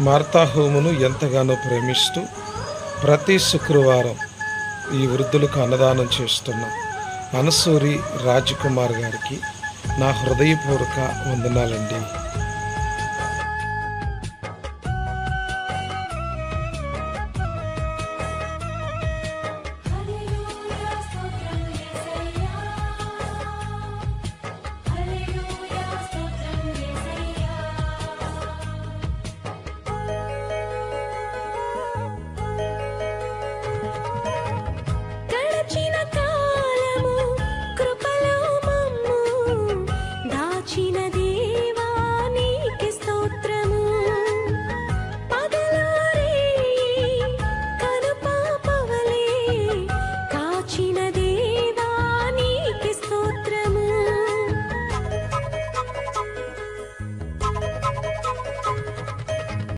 Martha హోమును ఎంతగానో ప్రేమిస్తూ ప్రతి శుక్రవారం ఈ వృద్ధులకు అన్నదానం చేస్తున్న. అనసూరి రాజకుమార్ గారికి నా హృదయపూర్వక వందనాలండి.